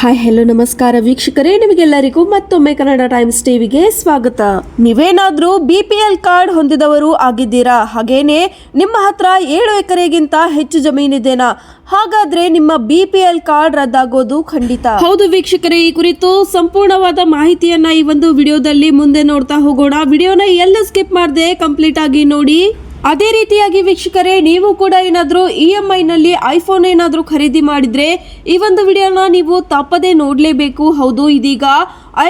Hi hello ನಮಸ್ಕಾರ ವೀಕ್ಷಕರೇ. ನಿಮಗೆಲ್ಲರಿಗೂ ಮತ್ತೊಮ್ಮೆ ಕನ್ನಡ ಟೈಮ್ಸ್ ಟಿವಿಗೆ ಸ್ವಾಗತ. ನೀವೇನಾದ್ರೂ ಬಿ ಪಿ ಎಲ್ ಕಾರ್ಡ್ ಹೊಂದಿದವರು ಆಗಿದ್ದೀರಾ? ಹಾಗೇನೆ ನಿಮ್ಮ ಹತ್ರ ಏಳು ಎಕರೆಗಿಂತ ಹೆಚ್ಚು ಜಮೀನಿದೆನಾ? ಹಾಗಾದ್ರೆ ನಿಮ್ಮ ಬಿ ಪಿ ಎಲ್ ಕಾರ್ಡ್ ರದ್ದಾಗೋದು ಖಂಡಿತ. ಹೌದು ವೀಕ್ಷಕರೇ, ಈ ಕುರಿತು ಸಂಪೂರ್ಣವಾದ ಮಾಹಿತಿಯನ್ನ ಈ ಒಂದು ವಿಡಿಯೋದಲ್ಲಿ ಮುಂದೆ ನೋಡ್ತಾ ಹೋಗೋಣ. ವಿಡಿಯೋನ ಎಲ್ಲ ಸ್ಕಿಪ್ ಮಾಡದೆ ಕಂಪ್ಲೀಟ್ ಆಗಿ ನೋಡಿ. ಅದೇ ರೀತಿಯಾಗಿ ವೀಕ್ಷಕರೇ, ನೀವು ಕೂಡ ಏನಾದರೂ ಇ ಎಂ ಐನಲ್ಲಿ ಐಫೋನ್ ಏನಾದರೂ ಖರೀದಿ ಮಾಡಿದ್ರೆ ಈ ಒಂದು ವಿಡಿಯೋನ ನೀವು ತಪ್ಪದೇ ನೋಡಲೇಬೇಕು. ಹೌದು, ಇದೀಗ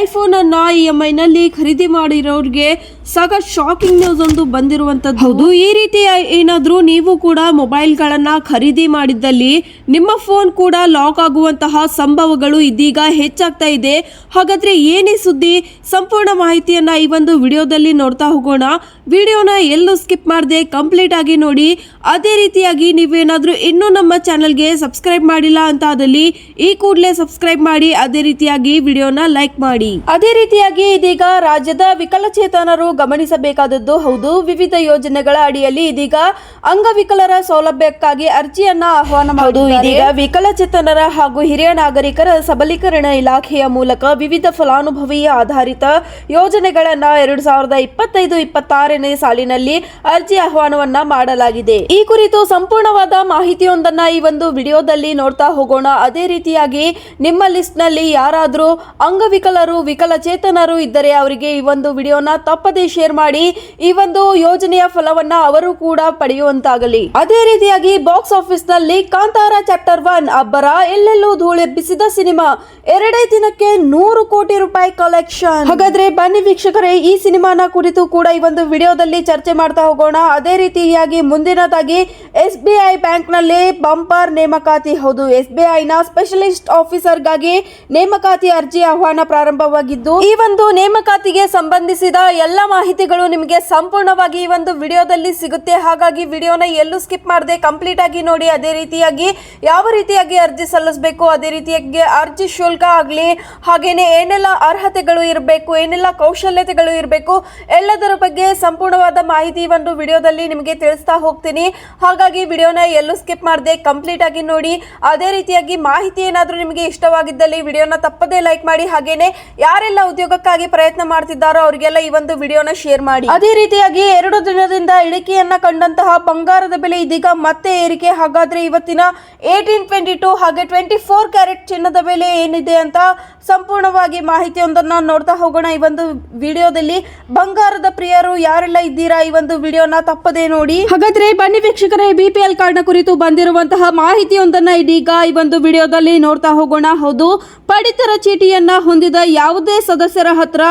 ಐಫೋನ್ ಅನ್ನ ಇ ಎಂ ಐನಲ್ಲಿ ಖರೀದಿ ಮಾಡಿರೋರಿಗೆ ಸಾಕ ಶಾಕಿಂಗ್ ನ್ಯೂಸ್ ಒಂದು ಬಂದಿರುವಂತದ್ದು. ಹೌದು, ಈ ರೀತಿ ಏನಾದರೂ ನೀವು ಕೂಡ ಮೊಬೈಲ್ ಗಳನ್ನ ಖರೀದಿ ಮಾಡಿದ್ದಲ್ಲಿ ನಿಮ್ಮ ಫೋನ್ ಕೂಡ ಲಾಕ್ ಆಗುವಂತಹ ಸಂಭವಗಳು ಇದೀಗ ಹೆಚ್ಚಾಗ್ತಾ ಇದೆ. ಹಾಗಾದ್ರೆ ಏನೇ ಸುದ್ದಿ, ಸಂಪೂರ್ಣ ಮಾಹಿತಿಯನ್ನ ಈ ಒಂದು ವಿಡಿಯೋದಲ್ಲಿ ನೋಡ್ತಾ ಹೋಗೋಣ. ವಿಡಿಯೋನ ಎಲ್ಲೂ ಸ್ಕಿಪ್ ಮಾಡದೆ ಕಂಪ್ಲೀಟ್ ಆಗಿ ನೋಡಿ. ಅದೇ ರೀತಿಯಾಗಿ ನೀವೇನಾದ್ರೂ ಇನ್ನೂ ನಮ್ಮ ಚಾನಲ್ಗೆ ಸಬ್ಸ್ಕ್ರೈಬ್ ಮಾಡಿಲ್ಲ ಅಂತ ಆದಲ್ಲಿ ಈ ಕೂಡಲೇ ಸಬ್ಸ್ಕ್ರೈಬ್ ಮಾಡಿ, ಅದೇ ರೀತಿಯಾಗಿ ವಿಡಿಯೋನ ಲೈಕ್ ಮಾಡಿ. ಅದೇ ರೀತಿಯಾಗಿ ಇದೀಗ ರಾಜ್ಯದ ವಿಕಲಚೇತನರು ಗಮನಿಸಬೇಕಾದದ್ದು. ಹೌದು ವಿವಿಧ ಯೋಜನೆಗಳ ಅಡಿಯಲ್ಲಿ ಇದೀಗ ಅಂಗವಿಕಲರ ಸೌಲಭ್ಯಕ್ಕಾಗಿ ಅರ್ಜಿಯನ್ನ ಆಹ್ವಾನ ಮಾಡುವುದು ಇದೀಗ ವಿಕಲಚೇತನರ ಹಾಗೂ ಹಿರಿಯ ನಾಗರಿಕರ ಸಬಲೀಕರಣ ಇಲಾಖೆಯ ಮೂಲಕ ವಿವಿಧ ಫಲಾನುಭವಿ ಆಧಾರಿತ ಯೋಜನೆಗಳನ್ನ ಎರಡು ಸಾವಿರದ ಇಪ್ಪತ್ತೈದು ಇಪ್ಪತ್ತಾರನೇ ಸಾಲಿನಲ್ಲಿ ಅರ್ಜಿ ಆಹ್ವಾನವನ್ನ ಮಾಡಲಾಗಿದೆ. ಈ ಕುರಿತು ಸಂಪೂರ್ಣವಾದ ಮಾಹಿತಿಯೊಂದನ್ನ ಈ ಒಂದು ವಿಡಿಯೋದಲ್ಲಿ ನೋಡ್ತಾ ಹೋಗೋಣ. ಅದೇ ರೀತಿಯಾಗಿ ನಿಮ್ಮ ಲಿಸ್ಟ್ನಲ್ಲಿ ಯಾರಾದರೂ ಅಂಗವಿಕಲರು ವಿಕಲಚೇತನರು ಇದ್ದರೆ ಅವರಿಗೆ ಈ ಒಂದು ವಿಡಿಯೋನ ತಪ್ಪದೇ ಶೇರ್ ಮಾಡಿ ಈ ಒಂದು ಯೋಜನೆಯ ಫಲವನ್ನ ಅವರು ಕೂಡ ಪಡೆಯುವಂತಾಗಲಿ. ಅದೇ ರೀತಿಯಾಗಿ ಬಾಕ್ಸ್ ಆಫೀಸ್ನಲ್ಲಿ ಕಾಂತಾರ ಚಾಪ್ಟರ್ ಒನ್ ಅಬ್ಬರ ಎಲ್ಲೆಲ್ಲೂ ಧೂಳೆಬ್ಬಿಸಿದ ಸಿನಿಮಾ. ಎರಡೇ ದಿನಕ್ಕೆ ನೂರು ಕೋಟಿ ರೂಪಾಯಿ ಕಲೆಕ್ಷನ್ ಹಾಗಾದ್ರೆ ಬನ್ನಿ ವೀಕ್ಷಕರೇ, ಈ ಸಿನಿಮಾನ ಕುರಿತು ಕೂಡ ಈ ಒಂದು ವಿಡಿಯೋದಲ್ಲಿ ಚರ್ಚೆ ಮಾಡ್ತಾ ಹೋಗೋಣ. ಅದೇ ರೀತಿಯಾಗಿ ಮುಂದಿನದಾಗಿ ಎಸ್ ಬಿ ಐ ಬ್ಯಾಂಕ್ನಲ್ಲಿ ಬಂಪರ್ ನೇಮಕಾತಿ. ಹೌದು, ಎಸ್ ಬಿ ಐ ನ ಸ್ಪೆಷಲಿಸ್ಟ್ ಆಫೀಸರ್ಗಾಗಿ ನೇಮಕಾತಿ ಅರ್ಜಿ ಆಹ್ವಾನ ಪ್ರಾರಂಭವಾಗಿದ್ದು, ಈ ಒಂದು ನೇಮಕಾತಿಗೆ ಸಂಬಂಧಿಸಿದ ಎಲ್ಲ ಮಾಹಿತಿಗಳು ನಿಮಗೆ ಸಂಪೂರ್ಣವಾಗಿ ಈ ಒಂದು ವಿಡಿಯೋದಲ್ಲಿ ಸಿಗುತ್ತೆ. ಹಾಗಾಗಿ ವಿಡಿಯೋನ ಎಲ್ಲೂ ಸ್ಕಿಪ್ ಮಾಡದೆ ಕಂಪ್ಲೀಟ್ ಆಗಿ ನೋಡಿ. ಅದೇ ರೀತಿಯಾಗಿ ಯಾವ ರೀತಿಯಾಗಿ ಅರ್ಜಿ ಸಲ್ಲಿಸಬೇಕು, ಅದೇ ರೀತಿಯಾಗಿ ಅರ್ಜಿ ಶುಲ್ಕ ಆಗಲಿ, ಹಾಗೇನೆ ಏನೆಲ್ಲ ಅರ್ಹತೆಗಳು ಇರಬೇಕು, ಏನೆಲ್ಲ ಕೌಶಲ್ಯತೆಗಳು ಇರಬೇಕು, ಎಲ್ಲದರ ಬಗ್ಗೆ ಸಂಪೂರ್ಣವಾದ ಮಾಹಿತಿ ಒಂದು ವಿಡಿಯೋದಲ್ಲಿ ನಿಮಗೆ ತಿಳಿಸ್ತಾ ಹೋಗ್ತೀನಿ. ಹಾಗಾಗಿ ವಿಡಿಯೋನ ಎಲ್ಲೂ ಸ್ಕಿಪ್ ಮಾಡದೆ ಕಂಪ್ಲೀಟ್ ಆಗಿ ನೋಡಿ. ಅದೇ ರೀತಿಯಾಗಿ ಮಾಹಿತಿ ಏನಾದರೂ ನಿಮಗೆ ಇಷ್ಟವಾಗಿದ್ದಲ್ಲಿ ವಿಡಿಯೋನ ತಪ್ಪದೇ ಲೈಕ್ ಮಾಡಿ. ಹಾಗೇನೆ ಯಾರೆಲ್ಲ ಉದ್ಯೋಗಕ್ಕಾಗಿ ಪ್ರಯತ್ನ ಮಾಡ್ತಿದ್ದಾರೋ ಅವರಿಗೆಲ್ಲ ಈ ಒಂದು ವಿಡಿಯೋನ ಶೇರ್ ಮಾಡಿ. ಅದೇ ರೀತಿಯಾಗಿ ಎರಡು ದಿನದಿಂದ ಇಳಿಕೆಯನ್ನ ಕಂಡಂತಹ ಬಂಗಾರದ ಬೆಲೆ ಇದೀಗ ಮತ್ತೆ ಏರಿಕೆ. ಹಾಗಾದ್ರೆ ಇವತ್ತಿನ ಏಟೀನ್ ಟ್ವೆಂಟಿ ಟು ಹಾಗೆ ಟ್ವೆಂಟಿ ಫೋರ್ ಕ್ಯಾರೆಟ್ ಚಿನ್ನದ ಬೆಲೆ ಏನಿದೆ ಅಂತ ಸಂಪೂರ್ಣವಾಗಿ ಮಾಹಿತಿಯೊಂದನ್ನ ನೋಡ್ತಾ ಹೋಗೋಣ. ಈ ಒಂದು ವಿಡಿಯೋದಲ್ಲಿ ಬಂಗಾರದ ಪ್ರಿಯರು ಯಾರೆಲ್ಲ ಇದ್ದೀರಾ ಈ ಒಂದು ವಿಡಿಯೋನ ತಪ್ಪದೇ ನೋಡಿ. ಹಾಗಾದ್ರೆ ಬನ್ನಿ ವೀಕ್ಷಕರೇ ಬಿಪಿಎಲ್ ಕಾರ್ಡ್ನ ಕುರಿತು ಬಂದಿರುವಂತಹ ಮಾಹಿತಿಯೊಂದನ್ನ ಇದೀಗ ಈ ಒಂದು ವಿಡಿಯೋದಲ್ಲಿ ನೋಡ್ತಾ ಹೋಗೋಣ. ಹೌದು, ಪಡಿತರ ಚೀಟಿಯನ್ನ ಹೊಂದಿದ ಯಾವುದೇ ಸದಸ್ಯರ ಹತ್ರ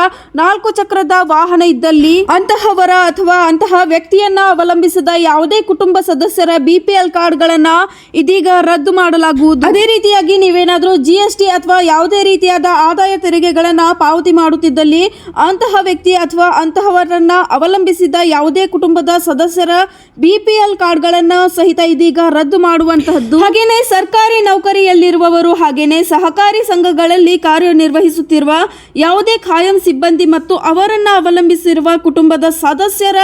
ನಾಲ್ಕು ಚಕ್ರದ ವಾಹನ ಇದ್ದಲ್ಲಿ ಅಂತಹವರ ಅಥವಾ ಅಂತಹ ವ್ಯಕ್ತಿಯನ್ನ ಅವಲಂಬಿಸಿದ ಯಾವುದೇ ಕುಟುಂಬ ಸದಸ್ಯರ ಬಿಪಿಎಲ್ ಕಾರ್ಡ್ಗಳನ್ನ ಇದೀಗ ರದ್ದು ಮಾಡಲಾಗುವುದು. ಅದೇ ರೀತಿಯಾಗಿ ನೀವೇನಾದ್ರೂ ಜಿ ಎಸ್ ಟಿ ಅಥವಾ ಯಾವುದೇ ರೀತಿಯಾದ ಆದಾಯ ತೆರಿಗೆಗಳನ್ನ ಪಾವತಿ ಮಾಡುತ್ತಿದ್ದಲ್ಲಿ ಅಂತಹ ವ್ಯಕ್ತಿ ಅಥವಾ ಅಂತಹವರನ್ನ ಅವಲಂಬಿಸಿದ ಯಾವುದೇ ಕುಟುಂಬದ ಸದಸ್ಯರ ಬಿಪಿಎಲ್ ಕಾರ್ಡ್ಗಳನ್ನ ಸಹಿತ ಇದೀಗ ರದ್ದು ಮಾಡುವಂತಹದ್ದು. ಹಾಗೇನೆ ಸರ್ಕಾರಿ ನೌಕರಿಯಲ್ಲಿರುವವರು ಹಾಗೇನೆ ಸಹಕಾರಿ ಸಂಘಗಳಲ್ಲಿ ಕಾರ್ಯನಿರ್ವಹಿಸುತ್ತಿರುವ ಯಾವುದೇ ಖಾಯಂ ಸಿಬ್ಬಂದಿ ಮತ್ತು ಅವರನ್ನ ಅವಲಂಬಿಸಿರುವ ಕುಟುಂಬದ ಸದಸ್ಯರ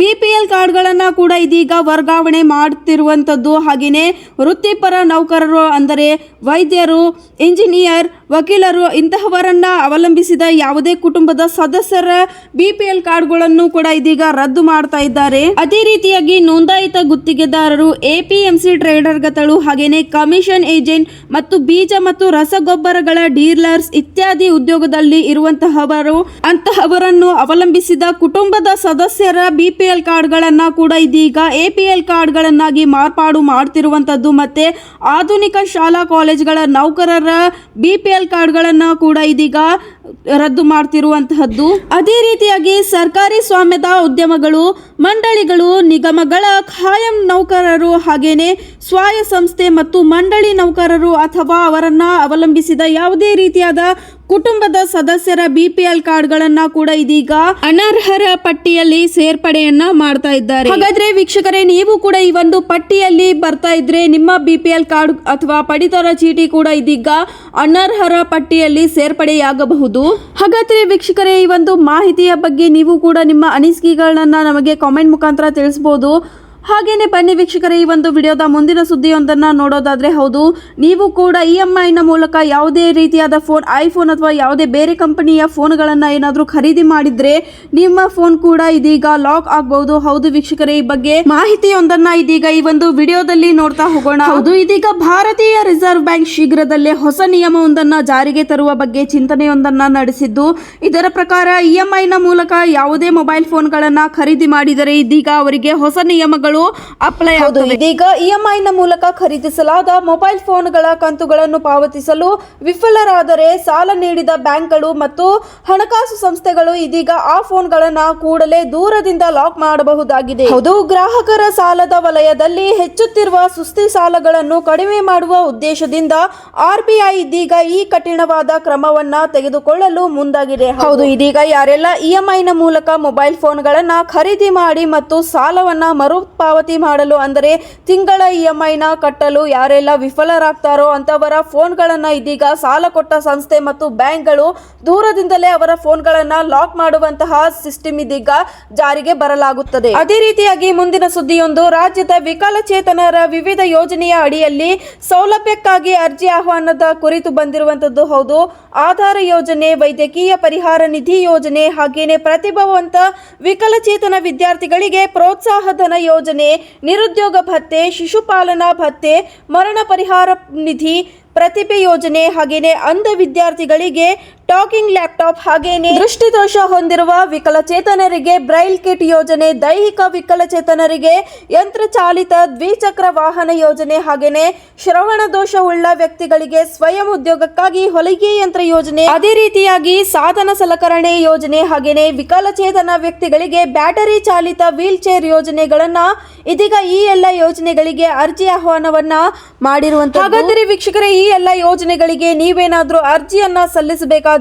ಬಿಪಿಎಲ್ ಕಾರ್ಡ್ಗಳನ್ನು ಕೂಡ ಇದೀಗ ವರ್ಗಾವಣೆ ಮಾಡುತ್ತಿರುವಂಥದ್ದು ಹಾಗೆಯೇ ವೃತ್ತಿಪರ ನೌಕರರು ಅಂದರೆ ವೈದ್ಯರು, ಇಂಜಿನಿಯರ್, ವಕೀಲರು ಇಂತಹವರನ್ನ ಅವಲಂಬಿಸಿದ ಯಾವುದೇ ಕುಟುಂಬದ ಸದಸ್ಯರ ಬಿಪಿಎಲ್ ಕಾರ್ಡ್ಗಳನ್ನು ಕೂಡ ಇದೀಗ ರದ್ದು ಮಾಡ್ತಾ ಇದ್ದಾರೆ. ಅದೇ ರೀತಿಯಾಗಿ ನೋಂದಾಯಿತ ಗುತ್ತಿಗೆದಾರರು, ಎಪಿಎಂಸಿ ಟ್ರೇಡರ್ಗಳು ಹಾಗೆಯೇ ಕಮಿಷನ್ ಏಜೆಂಟ್ ಮತ್ತು ಬೀಜ ಮತ್ತು ರಸಗೊಬ್ಬರಗಳ ಡೀಲರ್ಸ್ ಇತ್ಯಾದಿ ಉದ್ಯೋಗದಲ್ಲಿ ಇರುವಂತಹವರು, ಅಂತಹವರನ್ನು ಅವಲಂಬಿಸಿದ ಕುಟುಂಬದ ಸದಸ್ಯರ ಬಿಪಿಎಲ್ ಕಾರ್ಡ್ಗಳನ್ನು ಕೂಡ ಇದೀಗ ಎಪಿಎಲ್ ಕಾರ್ಡ್ಗಳನ್ನಾಗಿ ಮಾರ್ಪಾಡು ಮಾಡ್ತಿರುವಂತದ್ದು ಮತ್ತೆ ಆಧುನಿಕ ಶಾಲಾ ಕಾಲೇಜುಗಳ ನೌಕರರ ಬಿಪಿಎಲ್ ಕಾರ್ಡ್ಗಳನ್ನು ಕೂಡ ಇದೀಗ ರದ್ದು ಮಾಡ್ತಿರುವಂತಹದ್ದು. ಅದೇ ರೀತಿಯಾಗಿ ಸರ್ಕಾರಿ ಸ್ವಾಮ್ಯದ ಉದ್ಯಮಗಳು, ಮಂಡಳಿಗಳು, ನಿಗಮಗಳ ಖಾಯಂ ನೌಕರರು ಹಾಗೇನೆ ಸ್ವಾಯ ಸಂಸ್ಥೆ ಮತ್ತು ಮಂಡಳಿ ನೌಕರರು ಅಥವಾ ಅವರನ್ನ ಅವಲಂಬಿಸಿದ ಯಾವುದೇ ರೀತಿಯಾದ ಕುಟುಂಬದ ಸದಸ್ಯರ ಬಿ ಪಿ ಬಿಪಿಎಲ್ ಕಾರ್ಡ್ಗಳನ್ನ ಕೂಡ ಇದೀಗ ಅನರ್ಹರ ಪಟ್ಟಿಯಲ್ಲಿ ಸೇರ್ಪಡೆಯನ್ನ ಮಾಡ್ತಾ ಇದ್ದಾರೆ. ಹಾಗಾದ್ರೆ ವೀಕ್ಷಕರೇ, ನೀವು ಕೂಡ ಈ ಒಂದು ಪಟ್ಟಿಯಲ್ಲಿ ಬರ್ತಾ ಇದ್ರೆ ನಿಮ್ಮ ಬಿಪಿಎಲ್ ಕಾರ್ಡ್ ಅಥವಾ ಪಡಿತರ ಚೀಟಿ ಕೂಡ ಇದೀಗ ಅನರ್ಹರ ಪಟ್ಟಿಯಲ್ಲಿ ಸೇರ್ಪಡೆಯಾಗಬಹುದು. ಹಾಗಾದ್ರೆ ವೀಕ್ಷಕರೇ ಈ ಒಂದು ಮಾಹಿತಿಯ ಬಗ್ಗೆ ನೀವು ಕೂಡ ನಿಮ್ಮ ಅನಿಸಿಕೆಗಳನ್ನ ನಮಗೆ ಕಾಮೆಂಟ್ ಮುಖಾಂತರ ತಿಳಿಸಬಹುದು ಹಾಗೇನೆ ಬನ್ನಿ ವೀಕ್ಷಕರೇ, ಈ ಒಂದು ವಿಡಿಯೋದ ಮುಂದಿನ ಸುದ್ದಿಯೊಂದನ್ನು ನೋಡೋದಾದ್ರೆ ಹೌದು, ನೀವು ಕೂಡ ಇ ಎಂ ಐನ ಮೂಲಕ ಯಾವುದೇ ರೀತಿಯಾದ ಫೋನ್ ಐಫೋನ್ ಅಥವಾ ಯಾವುದೇ ಬೇರೆ ಕಂಪನಿಯ ಫೋನ್ಗಳನ್ನು ಏನಾದರೂ ಖರೀದಿ ಮಾಡಿದ್ರೆ ನಿಮ್ಮ ಫೋನ್ ಕೂಡ ಇದೀಗ ಲಾಕ್ ಆಗಬಹುದು ಹೌದು ವೀಕ್ಷಕರೇ, ಈ ಬಗ್ಗೆ ಮಾಹಿತಿಯೊಂದನ್ನು ಇದೀಗ ಈ ಒಂದು ವಿಡಿಯೋದಲ್ಲಿ ನೋಡ್ತಾ ಹೋಗೋಣ. ಹೌದು, ಇದೀಗ ಭಾರತೀಯ ರಿಸರ್ವ್ ಬ್ಯಾಂಕ್ ಶೀಘ್ರದಲ್ಲೇ ಹೊಸ ನಿಯಮವೊಂದನ್ನು ಜಾರಿಗೆ ತರುವ ಬಗ್ಗೆ ಚಿಂತನೆಯೊಂದನ್ನ ನಡೆಸಿದ್ದು, ಇದರ ಪ್ರಕಾರ ಇ ಎಂ ಐನ ಮೂಲಕ ಯಾವುದೇ ಮೊಬೈಲ್ ಫೋನ್ಗಳನ್ನು ಖರೀದಿ ಮಾಡಿದರೆ ಇದೀಗ ಅವರಿಗೆ ಹೊಸ ನಿಯಮಗಳು ಅಪ್ಲೈ ಆಗುತ್ತವೆ ಇದೀಗ ಇಎಂಐನ ಮೂಲಕ ಖರೀದಿಸಲಾದ ಮೊಬೈಲ್ ಫೋನ್ಗಳ ಕಂತುಗಳನ್ನು ಪಾವತಿಸಲು ವಿಫಲರಾದರೆ ಸಾಲ ನೀಡಿದ ಬ್ಯಾಂಕ್ಗಳು ಮತ್ತು ಹಣಕಾಸು ಸಂಸ್ಥೆಗಳು ಇದೀಗ ಆ ಫೋನ್ಗಳನ್ನು ಕೂಡಲೇ ದೂರದಿಂದ ಲಾಕ್ ಮಾಡಬಹುದಾಗಿದೆ. ಹೌದು. ಗ್ರಾಹಕರ ಸಾಲದ ವಲಯದಲ್ಲಿ ಹೆಚ್ಚುತ್ತಿರುವ ಸುಸ್ತಿ ಸಾಲಗಳನ್ನು ಕಡಿಮೆ ಮಾಡುವ ಉದ್ದೇಶದಿಂದ ಆರ್ಬಿಐ ಇದೀಗ ಈ ಕಠಿಣವಾದ ಕ್ರಮವನ್ನ ತೆಗೆದುಕೊಳ್ಳಲು ಮುಂದಾಗಿದೆ. ಹೌದು. ಇದೀಗ ಯಾರೆಲ್ಲ ಇಎಂಐನ ಮೂಲಕ ಮೊಬೈಲ್ ಫೋನ್ಗಳನ್ನ ಖರೀದಿ ಮಾಡಿ ಮತ್ತು ಸಾಲವನ್ನ ಮರುಪಾವತಿ ಮಾಡಲು ಅಂದರೆ ತಿಂಗಳ ಇ ಎಂ ಕಟ್ಟಲು ಯಾರೆಲ್ಲ ವಿಫಲರಾಗ್ತಾರೋ ಅಂತವರ ಫೋನ್ಗಳನ್ನ ಇದೀಗ ಸಾಲ ಕೊಟ್ಟ ಸಂಸ್ಥೆ ಮತ್ತು ಬ್ಯಾಂಕ್ಗಳು ದೂರದಿಂದಲೇ ಅವರ ಫೋನ್ಗಳನ್ನ ಲಾಕ್ ಮಾಡುವಂತಹ ಸಿಸ್ಟಮ್ ಇದೀಗ ಜಾರಿಗೆ ಬರಲಾಗುತ್ತದೆ. ಅದೇ ರೀತಿಯಾಗಿ ಮುಂದಿನ ಸುದ್ದಿಯೊಂದು, ರಾಜ್ಯದ ವಿಕಲಚೇತನರ ವಿವಿಧ ಯೋಜನೆಯ ಅಡಿಯಲ್ಲಿ ಸೌಲಭ್ಯಕ್ಕಾಗಿ ಅರ್ಜಿ ಆಹ್ವಾನದ ಕುರಿತು ಬಂದಿರುವಂತದ್ದು ಹೌದು. ಆಧಾರ ಯೋಜನೆ, ವೈದ್ಯಕೀಯ ಪರಿಹಾರ ನಿಧಿ ಯೋಜನೆ ಹಾಗೇನೆ ಪ್ರತಿಭಾವಂತ ವಿಕಲಚೇತನ ವಿದ್ಯಾರ್ಥಿಗಳಿಗೆ ಪ್ರೋತ್ಸಾಹ ಧನ ಯೋಜನೆ ನಿರುದ್ಯೋಗ ಭತ್ತೆ ಶಿಶುಪಾಲನಾ ಭತ್ತೆ ಮರಣ ಪರಿಹಾರ ನಿಧಿ ಪ್ರತಿಭೆ ಯೋಜನೆ ಹಾಗೆಯೇ ಅಂಧ ವಿದ್ಯಾರ್ಥಿಗಳಿಗೆ ಟಾಕಿಂಗ್ ಲ್ಯಾಪ್ಟಾಪ್ ಹಾಗೇನೆ. ದೃಷ್ಟಿದೋಷ ಹೊಂದಿರುವ ವಿಕಲಚೇತನರಿಗೆ ಬ್ರೈಲ್ ಕಿಟ್ ಯೋಜನೆ ದೈಹಿಕ ವಿಕಲಚೇತನರಿಗೆ ಯಂತ್ರಚಾಲಿತ ದ್ವಿಚಕ್ರ ವಾಹನ ಯೋಜನೆ ಹಾಗೇನೆ. ಶ್ರವಣ ದೋಷವುಳ್ಳ ವ್ಯಕ್ತಿಗಳಿಗೆ ಸ್ವಯಂ ಉದ್ಯೋಗಕ್ಕಾಗಿ ಹೊಲಿಗೆ ಯಂತ್ರ ಯೋಜನೆ. ಅದೇ ರೀತಿಯಾಗಿ ಸಾಧನ ಸಲಕರಣೆ ಯೋಜನೆ ಹಾಗೇನೆ. ವಿಕಲಚೇತನ ವ್ಯಕ್ತಿಗಳಿಗೆ ಬ್ಯಾಟರಿ ಚಾಲಿತ ವೀಲ್ ಚೇರ್ ಯೋಜನೆಗಳನ್ನ ಇದೀಗ ಈ ಎಲ್ಲ ಯೋಜನೆಗಳಿಗೆ ಅರ್ಜಿ ಆಹ್ವಾನವನ್ನ ಮಾಡಿರುವಂತಹ ಹಾಗಾದರೆ ವೀಕ್ಷಕರೇ ಈ ಎಲ್ಲ ಯೋಜನೆಗಳಿಗೆ ನೀವೇನಾದ್ರೂ ಅರ್ಜಿಯನ್ನ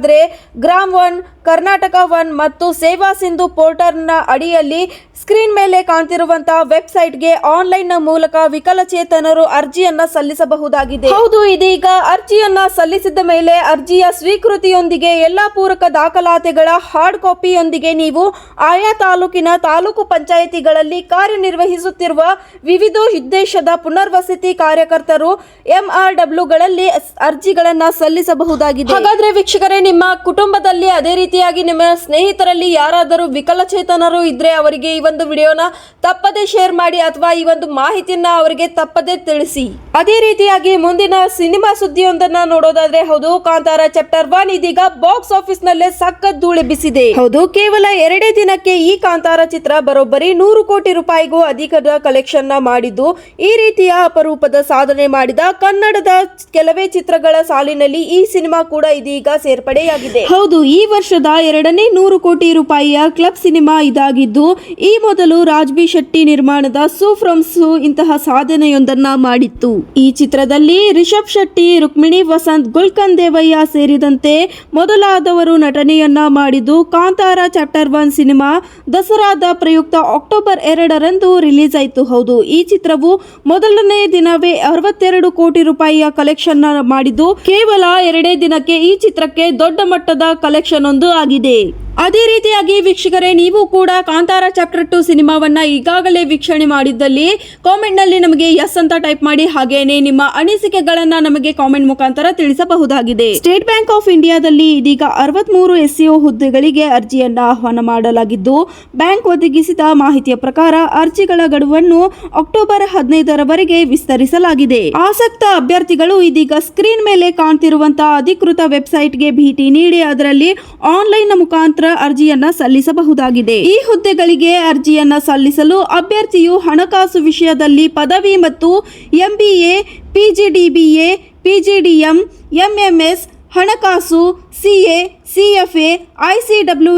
ಸಲ್ಲಿಸಬೇಕಾದ್ರೆ ಗ್ರಾಮ್ ಒನ್ ಕರ್ನಾಟಕ ಒನ್ ಮತ್ತು ಸೇವಾ ಸಿಂಧು ಪೋರ್ಟಲ್ನ ಅಡಿಯಲ್ಲಿ ಸ್ಕ್ರೀನ್ ಮೇಲೆ ಕಾಣ್ತಿರುವಂತಹ ವೆಬ್ಸೈಟ್ಗೆ ಆನ್ಲೈನ್ನ ಮೂಲಕ ವಿಕಲಚೇತನರು ಅರ್ಜಿಯನ್ನ ಸಲ್ಲಿಸಬಹುದಾಗಿದೆ. ಹೌದು ಇದೀಗ ಅರ್ಜಿಯನ್ನ ಸಲ್ಲಿಸಿದ ಮೇಲೆ ಅರ್ಜಿಯ ಸ್ವೀಕೃತಿಯೊಂದಿಗೆ ಎಲ್ಲಾ ಪೂರಕ ದಾಖಲಾತಿಗಳ ಹಾರ್ಡ್ ಕಾಪಿಯೊಂದಿಗೆ ನೀವು ಆಯಾ ತಾಲೂಕಿನ ತಾಲೂಕು ಪಂಚಾಯಿತಿಗಳಲ್ಲಿ ಕಾರ್ಯನಿರ್ವಹಿಸುತ್ತಿರುವ ವಿವಿಧ ಉದ್ದೇಶದ ಪುನರ್ವಸತಿ ಕಾರ್ಯಕರ್ತರು ಎಂಆರ್ ಡಬ್ಲ್ಯೂಗಳಲ್ಲಿ ಅರ್ಜಿಗಳನ್ನ ಸಲ್ಲಿಸಬಹುದಾಗಿದೆ. ಹಾಗಾದ್ರೆ ವೀಕ್ಷಕರೇ ನಿಮ್ಮ ಕುಟುಂಬದಲ್ಲಿ ಅದೇ ರೀತಿಯಾಗಿ ನಿಮ್ಮ ಸ್ನೇಹಿತರಲ್ಲಿ ಯಾರಾದರೂ ವಿಕಲಚೇತನರು ಇದ್ರೆ ಅವರಿಗೆ ಈ ಒಂದು ವಿಡಿಯೋನ ತಪ್ಪದೇ ಶೇರ್ ಮಾಡಿ ಅಥವಾ ಈ ಒಂದು ಮಾಹಿತಿಯನ್ನ ಅವರಿಗೆ ತಪ್ಪದೇ ತಿಳಿಸಿ. ಅದೇ ರೀತಿಯಾಗಿ ಮುಂದಿನ ಸಿನಿಮಾ ಸುದ್ದಿಯೊಂದನ್ನ ನೋಡೋದಾದ್ರೆ ಹೌದು, ಕಾಂತಾರ ಚಾಪ್ಟರ್ ಒನ್ ಇದೀಗ ಬಾಕ್ಸ್ ಆಫೀಸ್ ನಲ್ಲೇ ಸಖತ್ ಧೂಳೆಬ್ಬಿಸಿದೆ ಹೌದು, ಕೇವಲ ಎರಡೇ ದಿನಕ್ಕೆ ಈ ಕಾಂತಾರ ಚಿತ್ರ ಬರೋಬ್ಬರಿ ನೂರು ಕೋಟಿ ರೂಪಾಯಿಗೂ ಅಧಿಕದ ಕಲೆಕ್ಷನ್ನ ಮಾಡಿದ್ದು, ಈ ರೀತಿಯ ಅಪರೂಪದ ಸಾಧನೆ ಮಾಡಿದ ಕನ್ನಡದ ಕೆಲವೇ ಚಿತ್ರಗಳ ಸಾಲಿನಲ್ಲಿ ಈ ಸಿನಿಮಾ ಕೂಡ ಇದೀಗ ಸೇರ್ಪಡೆಯಾಗಿದೆ. ಹೌದು, ಈ ವರ್ಷದ ಎರಡನೇ ನೂರು ಕೋಟಿ ರೂಪಾಯಿಯ ಕ್ಲಬ್ ಸಿನಿಮಾ ಇದಾಗಿದ್ದು, ಈ ಮೊದಲು ರಾಜ್ಬಿ ಶೆಟ್ಟಿ ನಿರ್ಮಾಣದ ಸೂ ಇಂತಹ ಸಾಧನೆಯೊಂದನ್ನ ಮಾಡಿತ್ತು. ಈ ಚಿತ್ರದಲ್ಲಿ ರಿಷಬ್ ಶೆಟ್ಟಿ, ರುಕ್ಮಿಣಿ ವಸಂತ್, ಗುಲ್ಕನ್ ದೇವಯ್ಯ ಸೇರಿದಂತೆ ಮೊದಲಾದವರು ನಟನೆಯನ್ನ ಮಾಡಿದ್ದು, ಕಾಂತಾರ ಚಾಪ್ಟರ್ ಒನ್ ಸಿನಿಮಾ ದಸರಾದ ಪ್ರಯುಕ್ತ ಅಕ್ಟೋಬರ್ ಎರಡರಂದು ರಿಲೀಸ್ ಆಯಿತು. ಹೌದು, ಈ ಚಿತ್ರವು ಮೊದಲನೇ ದಿನವೇ ಅರವತ್ತೆರಡು ಕೋಟಿ ರೂಪಾಯಿಯ ಕಲೆಕ್ಷನ್ ಮಾಡಿದ್ದು, ಕೇವಲ ಎರಡೇ ದಿನಕ್ಕೆ ಈ ಚಿತ್ರಕ್ಕೆ ದೊಡ್ಡ ಮಟ್ಟದ ಕಲೆಕ್ಷನ್ ಒಂದು ಆಗಿದೆ. ಅದೇ ರೀತಿಯಾಗಿ ವೀಕ್ಷಕರೇ, ನೀವು ಕೂಡ ಕಾಂತಾರ ಚಾಪ್ಟರ್ ಟು ಸಿನಿಮಾವನ್ನ ಈಗಾಗಲೇ ವೀಕ್ಷಣೆ ಮಾಡಿದ್ದಲ್ಲಿ ಕಾಮೆಂಟ್ನಲ್ಲಿ ನಮಗೆ ಎಸ್ ಅಂತ ಟೈಪ್ ಮಾಡಿ, ಹಾಗೇನೆ ನಿಮ್ಮ ಅನಿಸಿಕೆಗಳನ್ನ ನಮಗೆ ಕಾಮೆಂಟ್ ಮುಖಾಂತರ ತಿಳಿಸಬಹುದಾಗಿದೆ. ಸ್ಟೇಟ್ ಬ್ಯಾಂಕ್ ಆಫ್ ಇಂಡಿಯಾದಲ್ಲಿ ಇದೀಗ ಅರವತ್ಮೂರು ಎಸ್ಸಿಒ ಹುದ್ದೆಗಳಿಗೆ ಅರ್ಜಿಯನ್ನ ಆಹ್ವಾನ ಮಾಡಲಾಗಿದ್ದು, ಬ್ಯಾಂಕ್ ಒದಗಿಸಿದ ಮಾಹಿತಿಯ ಪ್ರಕಾರ ಅರ್ಜಿಗಳ ಗಡುವನ್ನು ಅಕ್ಟೋಬರ್ ಹದಿನೈದರವರೆಗೆ ವಿಸ್ತರಿಸಲಾಗಿದೆ. ಆಸಕ್ತ ಅಭ್ಯರ್ಥಿಗಳು ಇದೀಗ ಸ್ಕ್ರೀನ್ ಮೇಲೆ ಕಾಣ್ತಿರುವಂತಹ ಅಧಿಕೃತ ವೆಬ್ಸೈಟ್ಗೆ ಭೇಟಿ ನೀಡಿ, ಅದರಲ್ಲಿ ಆನ್ಲೈನ್ ಮುಖಾಂತರ ಅರ್ಜಿಯನ್ನ ಸಲ್ಲಿಸಬಹುದಾಗಿದೆ. ಈ ಹುದ್ದೆಗಳಿಗೆ ಅರ್ಜಿಯನ್ನ ಸಲ್ಲಿಸಲು ಅಭ್ಯರ್ಥಿಯು ಹಣಕಾಸು ವಿಷಯದಲ್ಲಿ ಪದವಿ ಮತ್ತು ಎಂಬಿಎ, ಪಿಜಿಡಿಬಿಎ, ಪಿಜಿಡಿಎಂ, ಎಂಎಂಎಸ್, ಹಣಕಾಸು ಸಿಎ, ಸಿಎಫ್ಎ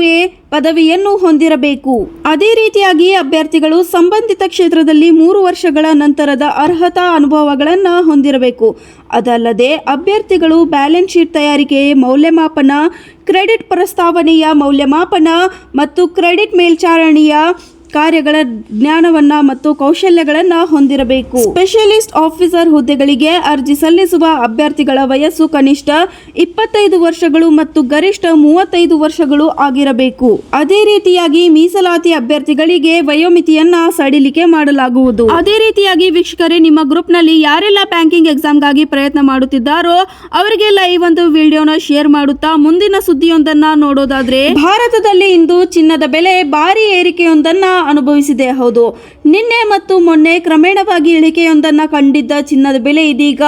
ಎ ಪದವಿಯನ್ನು ಹೊಂದಿರಬೇಕು. ಅದೇ ರೀತಿಯಾಗಿ ಅಭ್ಯರ್ಥಿಗಳು ಸಂಬಂಧಿತ ಕ್ಷೇತ್ರದಲ್ಲಿ ಮೂರು ವರ್ಷಗಳ ನಂತರದ ಅರ್ಹತಾ ಅನುಭವಗಳನ್ನು ಹೊಂದಿರಬೇಕು. ಅದಲ್ಲದೆ ಅಭ್ಯರ್ಥಿಗಳು ಬ್ಯಾಲೆನ್ಸ್ ಶೀಟ್ ತಯಾರಿಕೆ, ಮೌಲ್ಯಮಾಪನ, ಕ್ರೆಡಿಟ್ ಪ್ರಸ್ತಾವನೆಯ ಮೌಲ್ಯಮಾಪನ ಮತ್ತು ಕ್ರೆಡಿಟ್ ಮೇಲ್ಚಾರಣೆಯ ಕಾರ್ಯಗಳ ಜ್ಞಾನವನ್ನ ಮತ್ತು ಕೌಶಲ್ಯಗಳನ್ನ ಹೊಂದಿರಬೇಕು. ಸ್ಪೆಷಲಿಸ್ಟ್ ಆಫೀಸರ್ ಹುದ್ದೆಗಳಿಗೆ ಅರ್ಜಿ ಸಲ್ಲಿಸುವ ಅಭ್ಯರ್ಥಿಗಳ ವಯಸ್ಸು ಕನಿಷ್ಠ ಇಪ್ಪತ್ತೈದು ವರ್ಷಗಳು ಮತ್ತು ಗರಿಷ್ಠ ಮೂವತ್ತೈದು ವರ್ಷಗಳು ಆಗಿರಬೇಕು. ಅದೇ ರೀತಿಯಾಗಿ ಮೀಸಲಾತಿ ಅಭ್ಯರ್ಥಿಗಳಿಗೆ ವಯೋಮಿತಿಯನ್ನ ಸಡಿಲಿಕೆ ಮಾಡಲಾಗುವುದು. ಅದೇ ರೀತಿಯಾಗಿ ವೀಕ್ಷಕರೇ, ನಿಮ್ಮ ಗ್ರೂಪ್ನಲ್ಲಿ ಯಾರೆಲ್ಲ ಬ್ಯಾಂಕಿಂಗ್ ಎಕ್ಸಾಮ್ಗಾಗಿ ಪ್ರಯತ್ನ ಮಾಡುತ್ತಿದ್ದಾರೋ ಅವರಿಗೆಲ್ಲ ಈ ಒಂದು ವಿಡಿಯೋನ ಶೇರ್ ಮಾಡುತ್ತಾ ಮುಂದಿನ ಸುದ್ದಿಯೊಂದನ್ನ ನೋಡೋದಾದ್ರೆ, ಭಾರತದಲ್ಲಿ ಇಂದು ಚಿನ್ನದ ಬೆಲೆ ಭಾರಿ ಏರಿಕೆಯೊಂದನ್ನ ಅನುಭವಿಸಿದೆ. ಹೌದು. ನಿನ್ನೆ ಮತ್ತು ಮೊನ್ನೆ ಕ್ರಮೇಣವಾಗಿ ಇಳಿಕೆಯೊಂದನ್ನ ಕಂಡಿದ್ದ ಚಿನ್ನದ ಬೆಲೆ ಇದೀಗ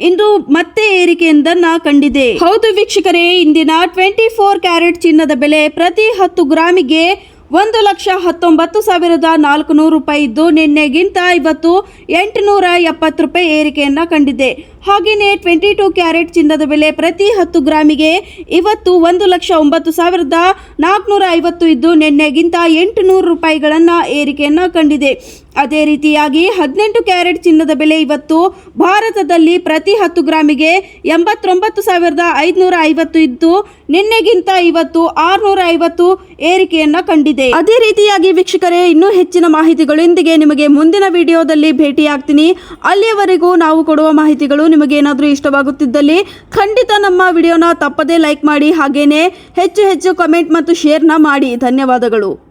ಇಂದು ಮತ್ತೆ ಏರಿಕೆಯೊಂದನ್ನ ಕಂಡಿದೆ. ಹೌದು ವೀಕ್ಷಕರೇ, ಇಂದಿನ ಟ್ವೆಂಟಿ ಫೋರ್ ಕ್ಯಾರೆಟ್ ಚಿನ್ನದ ಬೆಲೆ ಪ್ರತಿ ಹತ್ತು ಗ್ರಾಮಿಗೆ ಒಂದು ಲಕ್ಷ ಹತ್ತೊಂಬತ್ತು ಸಾವಿರದ ನಾಲ್ಕು ನೂರು ರೂಪಾಯಿ ಇದ್ದು ನಿನ್ನೆಗಿಂತ ಇವತ್ತು ಎಂಟುನೂರ ಎಪ್ಪತ್ತು ರೂಪಾಯಿ ಏರಿಕೆಯನ್ನು ಕಂಡಿದೆ. ಹಾಗೆಯೇ ಟ್ವೆಂಟಿ ಟೂ ಕ್ಯಾರೆಟ್ ಚಿನ್ನದ ಬೆಲೆ ಪ್ರತಿ ಹತ್ತು ಗ್ರಾಮಿಗೆ ಇವತ್ತು ಒಂದು ಲಕ್ಷ ಒಂಬತ್ತು ಸಾವಿರದ ನಾಲ್ಕುನೂರ ಐವತ್ತು ಇದ್ದು ನಿನ್ನೆಗಿಂತ ಎಂಟು ನೂರು ರೂಪಾಯಿಗಳನ್ನು ಏರಿಕೆಯನ್ನು ಕಂಡಿದೆ. ಅದೇ ರೀತಿಯಾಗಿ ಹದಿನೆಂಟು ಕ್ಯಾರೆಟ್ ಚಿನ್ನದ ಬೆಲೆ ಇವತ್ತು ಭಾರತದಲ್ಲಿ ಪ್ರತಿ ಹತ್ತು ಗ್ರಾಮಿಗೆ ಎಂಬತ್ತೊಂಬತ್ತು ಸಾವಿರದ ಐದುನೂರ ಐವತ್ತು ಇದ್ದು, ನಿನ್ನೆಗಿಂತ ಇವತ್ತು ಆರುನೂರ ಐವತ್ತು ಏರಿಕೆಯನ್ನ ಕಂಡಿದೆ. ಅದೇ ರೀತಿಯಾಗಿ ವೀಕ್ಷಕರೇ, ಇನ್ನೂ ಹೆಚ್ಚಿನ ಮಾಹಿತಿಗಳೊಂದಿಗೆ ನಿಮಗೆ ಮುಂದಿನ ವಿಡಿಯೋದಲ್ಲಿ ಭೇಟಿಯಾಗ್ತೀನಿ. ಅಲ್ಲಿಯವರೆಗೂ ನಾವು ಕೊಡುವ ಮಾಹಿತಿಗಳು ನಿಮಗೆ ಏನಾದರೂ ಇಷ್ಟವಾಗುತ್ತಿದ್ದಲ್ಲಿ ಖಂಡಿತ ನಮ್ಮ ವಿಡಿಯೋನ ತಪ್ಪದೇ ಲೈಕ್ ಮಾಡಿ, ಹಾಗೇನೆ ಹೆಚ್ಚು ಹೆಚ್ಚು ಕಮೆಂಟ್ ಮತ್ತು ಶೇರ್ನ ಮಾಡಿ. ಧನ್ಯವಾದಗಳು.